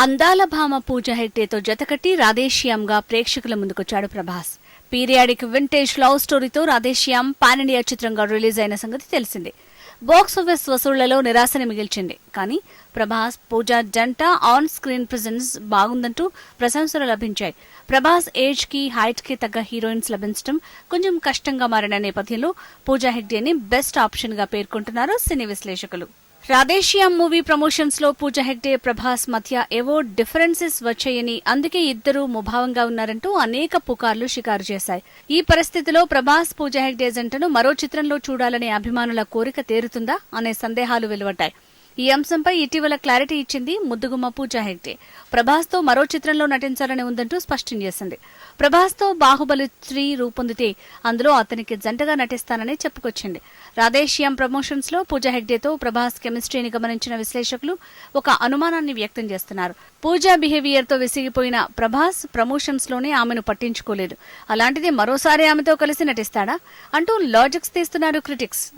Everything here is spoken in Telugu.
అందాల భామ పూజ హెగ్డేతో జతకట్టి రాధేశ్యామ్గా ప్రేక్షకుల ముందుకొచ్చాడు ప్రభాస్. పీరియాడిక్ వింటేజ్ లవ్ స్టోరీతో రాధేశ్యామ్ పాన్ ఇండియా చిత్రంగా రిలీజ్ అయిన సంగతి తెలిసిందే. బాక్స్ ఆఫీస్ వసూళ్ళలో నిరాశని మిగిల్చింది. కానీ ప్రభాస్ పూజా జంట ఆన్ స్క్రీన్ ప్రజెన్స్ బాగుందంటూ ప్రశంసలు లభించాయి. ప్రభాస్ ఏజ్కి హైట్కి తగ్గ హీరోయిన్స్ లభించడం కొంచెం కష్టంగా మారిన నేపథ్యంలో పూజా హెగ్డేని బెస్ట్ ఆప్షన్గా పేర్కొంటున్నారు సినీ విశ్లేషకులు. రాధేషియా మూవీ ప్రమోషన్స్లో పూజ హెగ్డే ప్రభాస్ మధ్య ఏవో డిఫరెన్సెస్ వచ్చాయని అందుకే ఇద్దరూ ముభావంగా ఉన్నారంటూ అనేక పుకార్లు షికారు చేశాయి. ఈ పరిస్థితిలో ప్రభాస్ పూజ హెగ్డే జంటను మరో చిత్రంలో చూడాలనే అభిమానుల కోరిక తీరుతుందా అనే సందేహాలు వెలువడ్డాయి. ఈ అంశంపై ఇటీవల క్లారిటీ ఇచ్చింది ముద్దుగుమ్మ పూజా హెగ్డే. ప్రభాస్తో మరో చిత్రంలో నటించాలని ఉందంటూ స్పష్టం చేసింది. ప్రభాస్తో బాహుబలి త్రీ రూపొందితే అందులో అతనికి జంటగా నటిస్తానని చెప్పుకొచ్చింది. రాధేశ్యాం ప్రమోషన్స్లో పూజా హెగ్డేతో ప్రభాస్ కెమిస్ట్రీని గమనించిన విశ్లేషకులు ఒక అనుమానాన్ని వ్యక్తం చేస్తున్నారు. పూజా బిహేవియర్తో విసిగిపోయిన ప్రభాస్ ప్రమోషన్స్లోనే ఆమెను పట్టించుకోలేదు. అలాంటిది మరోసారి ఆమెతో కలిసి నటిస్తాడా? అంటూ లాజిక్స్ తీస్తున్నారు క్రిటిక్స్.